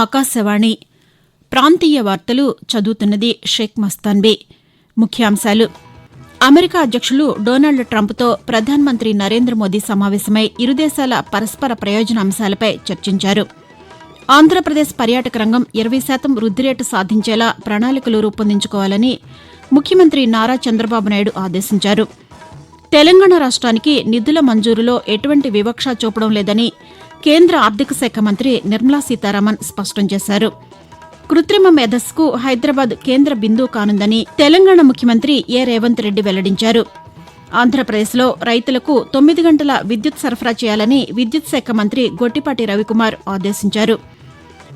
ఆకాశవాణి. ప్రాంతీయ వార్తలు చదువుతున్నది షేక్ మస్తాన్బీ ముఖ్యాంశాలు. అమెరికా అధ్యక్షులు డొనాల్డ్ ట్రంప్తో ప్రధానమంత్రి నరేంద్ర మోదీ సమావేశమై ఇరుదేశాల పరస్పర ప్రయోజన అంశాలపై చర్చించారు. ఆంధ్రప్రదేశ్ పర్యాటక రంగం ఇరవై శాతం వృద్ధి రేటు సాధించేలా ప్రణాళికలు రూపొందించుకోవాలని ముఖ్యమంత్రి నారా చంద్రబాబు నాయుడు ఆదేశించారు. తెలంగాణ రాష్ట్రానికి నిధుల మంజూరులో ఎటువంటి వివక్ష చూపడం లేదని కేంద్ర ఆర్థిక శాఖ మంత్రి నిర్మలా సీతారామన్ స్పష్టం చేశారు. కృత్రిమ మేధస్సుకు హైదరాబాద్ కేంద్ర బిందువు కానుందని తెలంగాణ ముఖ్యమంత్రి ఏ. రేవంత్ రెడ్డి వెల్లడించారు. ఆంధ్రప్రదేశ్లో రైతులకు తొమ్మిది గంటల విద్యుత్ సరఫరా చేయాలని విద్యుత్ శాఖ మంత్రి గొట్టిపాటి రవికుమార్ ఆదేశించారు.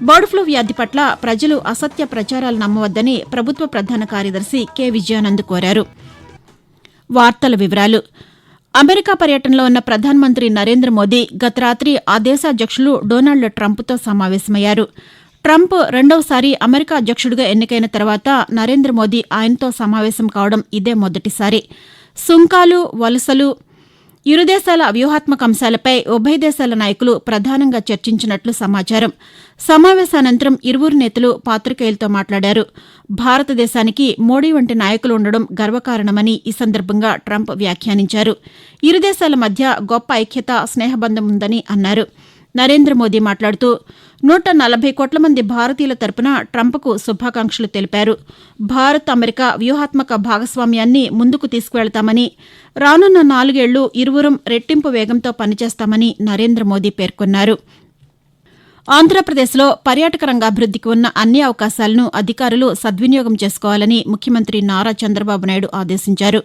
బర్డ్ ఫ్లూ వ్యాధి పట్ల ప్రజలు అసత్య ప్రచారాలు నమ్మవద్దని ప్రభుత్వ ప్రధాన కార్యదర్శి కె. విజయానంద్ కోరారు. వార్తల వివరాలు అమెరికా పర్యటనలో ఉన్న ప్రధానమంత్రి నరేంద్ర మోదీ గత రాత్రి ఆ దేశ అధ్యక్షులు డొనాల్డ్ ట్రంప్తో సమావేశమయ్యారు. ట్రంప్ రెండవసారి అమెరికా అధ్యక్షుడిగా ఎన్నికైన తర్వాత నరేంద్ర మోదీ ఆయనతో సమావేశం కావడం ఇదే మొదటిసారి. సుంకాలు వలసలు ఇరు దేశాల వ్యూహాత్మక అంశాలపై ఉభయ దేశాల నాయకులు ప్రధానంగా చర్చించినట్లు సమాచారం. సమావేశానంతరం ఇరువురు నేతలు పాతికేయులతో మాట్లాడారు. భారతదేశానికి మోడీ వంటి నాయకులు ఉండడం గర్వకారణమని ఈ సందర్భంగా ట్రంప్ వ్యాఖ్యానించారు. ఇరు దేశాల మధ్య గొప్ప ఐక్యత స్నేహబంధం ఉందని అన్నారు. నరేంద్ర మోదీ మాట్లాడుతూ నూట నలభై కోట్ల మంది భారతీయుల తరపున ట్రంప్కు శుభాకాంక్షలు తెలిపారు. భారత్ అమెరికా వ్యూహాత్మక భాగస్వామ్యాన్ని ముందుకు తీసుకువెళతామని రానున్న నాలుగేళ్ళు ఇరువురం రెట్టింపు వేగంతో పనిచేస్తామని నరేంద్ర మోదీ పేర్కొన్నారు. ఆంధ్రప్రదేశ్లో పర్యాటక రంగాభివృద్దికి ఉన్న అన్ని అవకాశాలను అధికారులు సద్వినియోగం చేసుకోవాలని ముఖ్యమంత్రి నారా చంద్రబాబు నాయుడు ఆదేశించారు.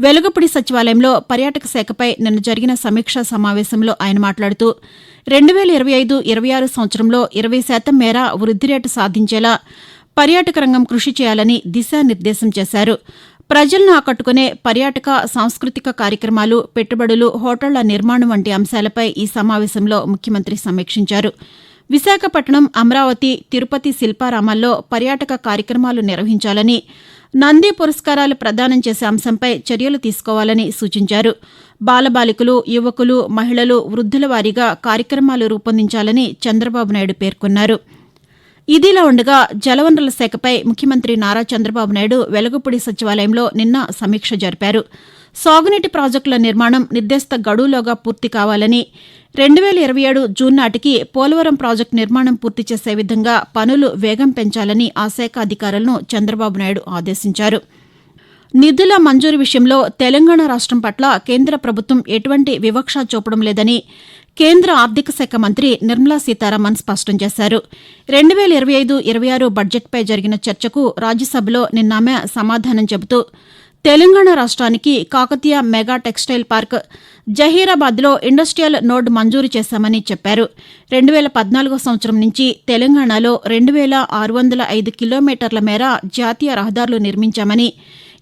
వెలుగపూడి సచివాలయంలో పర్యాటక శాఖపై నిన్న జరిగిన సమీక్షా సమావేశంలో ఆయన మాట్లాడుతూ రెండు వేల ఇరవై ఐదు ఇరవై ఆరు సంవత్సరంలో ఇరవై శాతం మేర వృద్ది రేటు సాధించేలా పర్యాటక రంగం కృషి చేయాలని దిశానిర్దేశం చేశారు. ప్రజలను ఆకట్టుకునే పర్యాటక సాంస్కృతిక కార్యక్రమాలు పెట్టుబడులు హోటళ్ళ నిర్మాణం వంటి అంశాలపై ఈ సమావేశంలో ముఖ్యమంత్రి సమీక్షించారు. విశాఖపట్నం అమరావతి తిరుపతి శిల్పారామాల్లో పర్యాటక కార్యక్రమాలు నిర్వహించాలని నంది పురస్కారాలు ప్రదానం చేసే అంశంపై చర్యలు తీసుకోవాలని సూచించారు. బాలబాలికలు యువకులు మహిళలు వృద్ధుల వారీగా కార్యక్రమాలు రూపొందించాలని చంద్రబాబు నాయుడు పేర్కొన్నారు. ఇదిలా ఉండగా జలవనరుల శాఖపై ముఖ్యమంత్రి నారా చంద్రబాబు నాయుడు వెలగపూడి సచివాలయంలో నిన్న సమీక్ష జరిపారు. సాగునీటి ప్రాజెక్టుల నిర్మాణం నిర్దేశిత గడువులోగా పూర్తి కావాలని రెండు వేల ఇరవై ఏడు జూన్ నాటికి పోలవరం ప్రాజెక్టు నిర్మాణం పూర్తి చేసే విధంగా పనులు వేగం పెంచాలని ఆ శాఖ అధికారులను చంద్రబాబు నాయుడు ఆదేశించారు. నిధుల మంజూరు విషయంలో తెలంగాణ రాష్ట్రం పట్ల కేంద్ర ప్రభుత్వం ఎటువంటి వివక్ష చూపడం లేదని కేంద్ర ఆర్థిక శాఖ మంత్రి నిర్మలా సీతారామన్ స్పష్టం చేశారు. రెండు వేల ఇరవై ఐదు ఇరవై ఆరు బడ్జెట్పై జరిగిన చర్చకు రాజ్యసభలో నిన్న ఆమె సమాధానం చెబుతూ తెలంగాణ రాష్ట్రానికి కాకతీయ మెగా టెక్స్టైల్ పార్క్ జహీరాబాద్లో ఇండస్ట్రియల్ నోడ్ మంజూరు చేశామని చెప్పారు. రెండు వేల పద్నాలుగో సంవత్సరం నుంచి తెలంగాణలో రెండు వేల ఆరు వందల ఐదు కిలోమీటర్ల మేర జాతీయ రహదారులు నిర్మించామని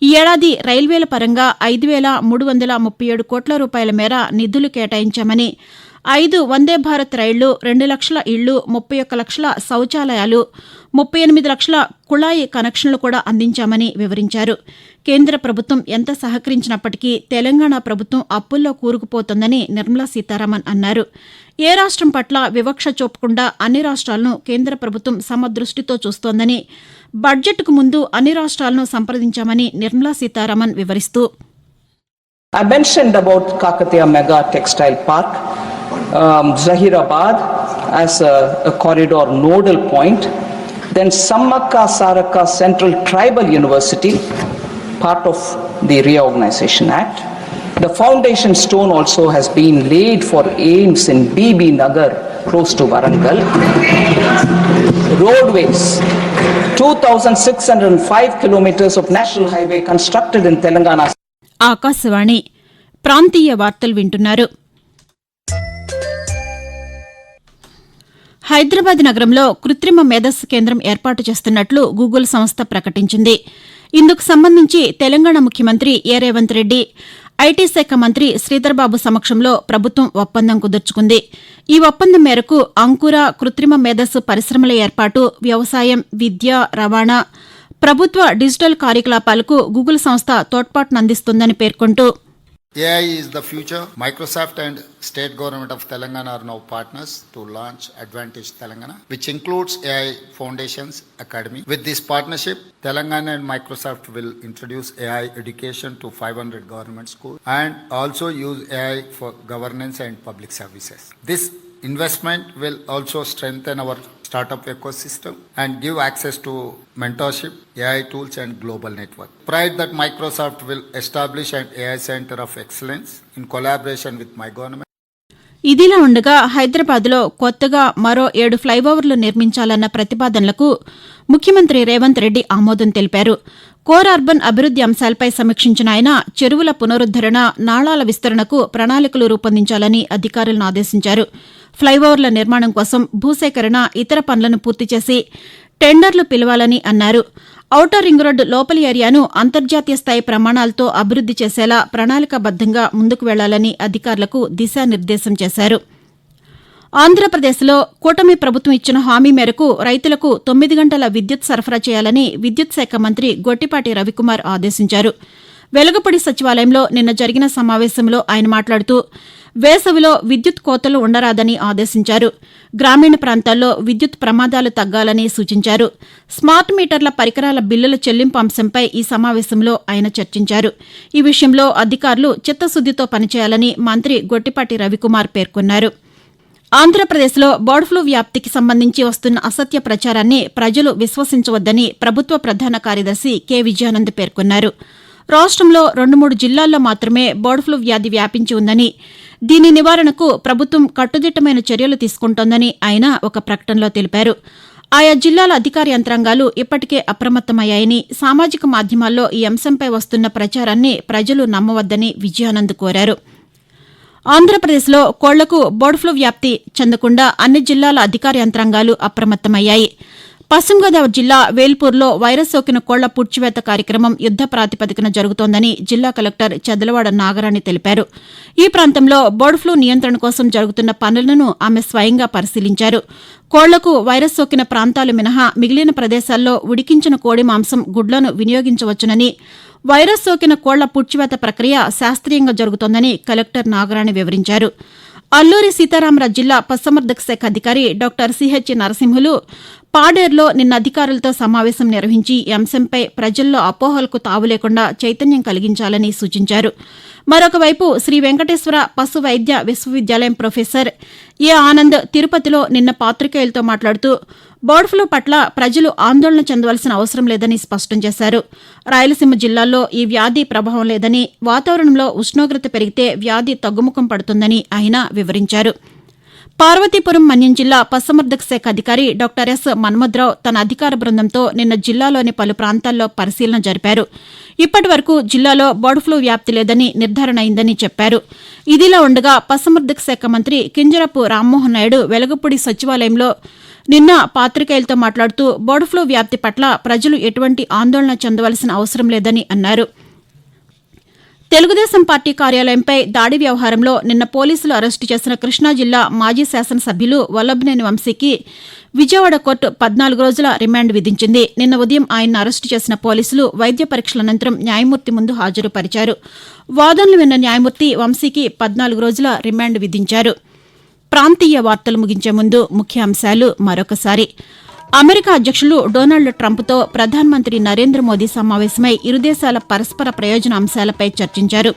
ఈ ఏడాది రైల్వేల పరంగా ఐదు వేల మూడు వందల ముప్పై ఏడు కోట్ల రూపాయల మేర నిధులు కేటాయించామని ఐదు వందే భారత్ రైళ్ళు రెండు లక్షల ఇళ్ళు ముప్పై ఒక్క లక్షల శౌచాలయాలు ముప్పై ఎనిమిది లక్షల కుళాయి కనెక్షన్లు కూడా అందించామని వివరించారు. కేంద్ర ప్రభుత్వం ఎంత సహకరించినప్పటికీ తెలంగాణ ప్రభుత్వం అప్పుల్లో కూరుకుపోతోందని నిర్మలా సీతారామన్ అన్నారు. ఏ రాష్ట్రం పట్ల వివక్ష చూపకుండా అన్ని రాష్ట్రాలను కేంద్ర ప్రభుత్వం సమదృష్టితో చూస్తోందని బడ్జెట్కు ముందు అన్ని రాష్ట్రాలను సంప్రదించామని నిర్మలా సీతారామన్ వివరిస్తూ I mentioned about Kakatiya Mega Textile Park, um, Zahirabad as a, a corridor nodal point, then Sammaka Saraka Central Tribal University, part of the Reorganization Act. The foundation stone also has been laid for AIMS in BB Nagar, close to Varangal. Roadways, 2,605 kilometers of national highway constructed in Telangana Akashvani ప్రాంతీయ వార్తలు వింటున్నారు హైదరాబాద్ నగరంలో కృత్రిమ మేధస్సు కేంద్రం ఏర్పాటు చేస్తున్నట్లు Google సంస్థ ప్రకటించింది. ఇందుకు సంబంధించి తెలంగాణ ముఖ్యమంత్రి ఏ. రేవంత్ రెడ్డి ఐటీ శాఖ మంత్రి శ్రీధర్బాబు సమక్షంలో ప్రభుత్వం ఒప్పందం కుదుర్చుకుంది. ఈ ఒప్పందం మేరకు అంకుర కృత్రిమ మేధస్సు పరిశ్రమల ఏర్పాటు వ్యవసాయం విద్య రవాణా ప్రభుత్వ డిజిటల్ కార్యకలాపాలకు గూగుల్ సంస్థ తోడ్పాటునందిస్తుందని పేర్కొంటూ AI is the future. Microsoft and state government of Telangana are now partners to launch Advantage Telangana, which includes AI Foundations Academy. With this partnership, Telangana and Microsoft will introduce AI education to 500 government schools and also use AI for governance and public services. This investment will also strengthen our startup ecosystem and give access to mentorship, AI tools, and global network. Pride that Microsoft will establish an AI center of excellence in collaboration with my government. ఇదిలా ఉండగా హైదరాబాద్లో కొత్తగా మరో ఏడు ఫ్లైఓవర్లు నిర్మించాలన్న ప్రతిపాదనలకు ముఖ్యమంత్రి రేవంత్ రెడ్డి ఆమోదం తెలిపారు కోర్ అర్బన్ అభివృద్ది అంశాలపై సమీక్షించిన ఆయన చెరువుల పునరుద్దరణ నాళాల విస్తరణకు ప్రణాళికలు రూపొందించాలని అధికారులను ఆదేశించారు. ఫ్లైఓవర్ల నిర్మాణం కోసం భూసేకరణ ఇతర పనులను పూర్తి చేసి టెండర్లు పిలవాలని అన్నారు. ఔటర్ రింగ్ రోడ్డు లోపలి ఏరియాను అంతర్జాతీయ స్థాయి ప్రమాణాలతో అభివృద్ది చేసేలా ప్రణాళికాబద్దంగా ముందుకు వెళ్ళాలని అధికారులకు దిశానిర్దేశం చేశారు. ఆంధ్రప్రదేశ్లో కూటమి ప్రభుత్వం ఇచ్చిన హామీ మేరకు రైతులకు తొమ్మిది గంటల విద్యుత్ సరఫరా చేయాలని విద్యుత్ శాఖ మంత్రి గొట్టిపాటి రవికుమార్ ఆదేశించారు. వెలగపూడి సచివాలయంలో నిన్న జరిగిన సమావేశంలో ఆయన మాట్లాడుతూ వేసవిలో విద్యుత్ కోతలు ఉండరాదని ఆదేశించారు. గ్రామీణ ప్రాంతాల్లో విద్యుత్ ప్రమాదాలు తగ్గాలని సూచించారు. స్మార్ట్ మీటర్ల పరికరాల బిల్లుల చెల్లింపు అంశంపై ఈ సమావేశంలో ఆయన చర్చించారు. ఈ విషయంలో అధికారులు చిత్తశుద్దితో పనిచేయాలని మంత్రి గొట్టిపాటి రవికుమార్ పేర్కొన్నారు. ఆంధ్రప్రదేశ్లో బర్డ్ ఫ్లూ వ్యాప్తికి సంబంధించి వస్తున్న అసత్య ప్రచారాన్ని ప్రజలు విశ్వసించవద్దని ప్రభుత్వ ప్రధాన కార్యదర్శి కె. విజయానంద్ పేర్కొన్నారు. రాష్ట్రంలో రెండు మూడు జిల్లాల్లో మాత్రమే బర్డ్ ఫ్లూ వ్యాధి వ్యాపించి ఉందని దీని నివారణకు ప్రభుత్వం కట్టుదిట్టమైన చర్యలు తీసుకుంటోందని ఆయన ఒక ప్రకటనలో తెలిపారు. ఆయా జిల్లాల అధికార యంత్రాంగాలు ఇప్పటికే అప్రమత్తమయ్యాయని సామాజిక మాధ్యమాల్లో ఈ అంశంపై వస్తున్న ప్రచారాన్ని ప్రజలు నమ్మవద్దని విజయానంద్ కోరారు. ఆంధ్రప్రదేశ్లో కోళ్ళకు బర్డ్ ఫ్లూ వ్యాప్తి చెందకుండా అన్ని జిల్లాల అధికార యంత్రాంగాలు అప్రమత్తమయ్యాయి. పశ్చిమ గోదావరి జిల్లా వేల్పూర్లో వైరస్ సోకిన కోళ్ళ పుడ్చివేత కార్యక్రమం యుద్ద ప్రాతిపదికన జరుగుతోందని జిల్లా కలెక్టర్ చెదలవాడ నాగరాణి తెలిపారు. ఈ ప్రాంతంలో బర్డ్ ఫ్లూ నియంత్రణ కోసం జరుగుతున్న పనులను ఆమె స్వయంగా పరిశీలించారు. కోళ్ళకు వైరస్ సోకిన ప్రాంతాలు మినహా మిగిలిన ప్రదేశాల్లో ఉడికించిన కోడి మాంసం గుడ్లను వినియోగించవచ్చునని వైరస్ సోకిన కోళ్ళ పుడ్చివేత ప్రక్రియ శాస్త్రీయంగా జరుగుతోందని కలెక్టర్ నాగరాణి వివరించారు. అల్లూరి సీతారామరాజు జిల్లా పశుసంవర్ధక శాఖ అధికారి డాక్టర్ సిహెచ్ నరసింహులు పాడేరులో నిన్న అధికారులతో సమావేశం నిర్వహించి ఈ అంశంపై ప్రజల్లో అపోహలకు తావు లేకుండా చైతన్యం కలిగించాలని సూచించారు. మరొకవైపు శ్రీ వెంకటేశ్వర పశు వైద్య విశ్వవిద్యాలయం ప్రొఫెసర్ ఏ ఆనంద్ తిరుపతిలో నిన్న పాతికేయులతో మాట్లాడుతూ బర్డ్ ఫ్లూ పట్ల ప్రజలు ఆందోళన చెందవలసిన అవసరం లేదని స్పష్టం చేశారు. రాయలసీమ జిల్లాల్లో ఈ వ్యాధి ప్రభావం లేదని వాతావరణంలో ఉష్ణోగ్రత పెరిగితే వ్యాధి తగ్గుముఖం పడుతుందని ఆయన వివరించారు. పార్వతీపురం మన్యం జిల్లా పశుసంవర్ధక శాఖ అధికారి డాక్టర్ ఎస్ మన్మధరావు తన అధికార బృందంతో నిన్న జిల్లాలోని పలు ప్రాంతాల్లో పరిశీలన జరిపారు. ఇప్పటి వరకు జిల్లాలో బర్డ్ ఫ్లూ వ్యాప్తి లేదని నిర్ధారణ అయిందని చెప్పారు. ఇదిలా ఉండగా పశుసంవర్ధక శాఖ మంత్రి కింజరపు రామ్మోహన్ నాయుడు వెలగపూడి సచివాలయంలో నిన్న పాతికేయులతో మాట్లాడుతూ బర్డ్ ఫ్లూ వ్యాప్తి పట్ల ప్రజలు ఎటువంటి ఆందోళన చెందవలసిన అవసరం లేదని అన్నారు. తెలుగుదేశం పార్టీ కార్యాలయంపై దాడి వ్యవహారంలో నిన్న పోలీసులు అరెస్టు చేసిన కృష్ణా జిల్లా మాజీ శాసనసభ్యులు వల్లభనేని వంశీకి విజయవాడ కోర్టు పద్నాలుగు రోజుల రిమాండ్ విధించింది. నిన్న ఉదయం ఆయన్ను అరెస్టు చేసిన పోలీసులు వైద్య పరీక్షల అనంతరం న్యాయమూర్తి ముందు హాజరుపరిచారు. వాదనలు విన్న న్యాయమూర్తి వంశీకి పద్నాలుగు రోజుల రిమాండ్ విధించారు. ప్రాంతీయ వార్తలు ముగించే ముందు ముఖ్యాంశాలు మరొకసారి. అమెరికా అధ్యక్షులు డొనాల్డ్ ట్రంప్తో ప్రధానమంత్రి నరేంద్ర మోదీ సమావేశమై ఇరుదేశాల పరస్పర ప్రయోజన అంశాలపై చర్చించారు.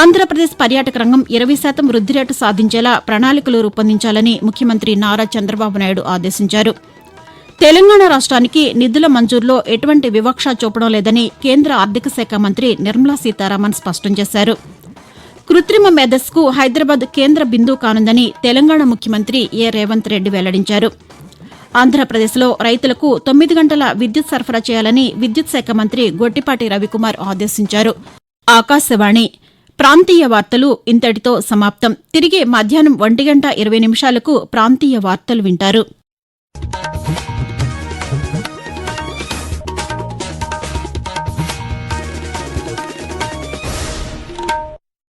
ఆంధ్రప్రదేశ్ పర్యాటక రంగం ఇరవై శాతం వృద్ది రేటు సాధించేలా ప్రణాళికలు రూపొందించాలని ముఖ్యమంత్రి నారా చంద్రబాబు నాయుడు ఆదేశించారు. తెలంగాణ రాష్ట్రానికి నిధుల మంజూరులో ఎటువంటి వివక్ష చూపడం లేదని కేంద్ర ఆర్థిక శాఖ మంత్రి నిర్మలా సీతారామన్ స్పష్టం చేశారు. కృత్రిమ మేధస్సుకు హైదరాబాద్ కేంద్ర బిందువు కానుందని తెలంగాణ ముఖ్యమంత్రి ఏ రేవంత్ రెడ్డి వెల్లడించారు. ఆంధ్రప్రదేశ్లో రైతులకు తొమ్మిది గంటల విద్యుత్ సరఫరా చేయాలని విద్యుత్ శాఖ మంత్రి గొట్టిపాటి రవికుమార్ ఆదేశించారు. ఆకాశవాణి ప్రాంతీయ వార్తలు ఇంతటితో సమాప్తం. తిరిగి మధ్యాహ్నం ఒంటి గంట ఇరవై నిమిషాలకు ప్రాంతీయ వార్తలు వింటారు.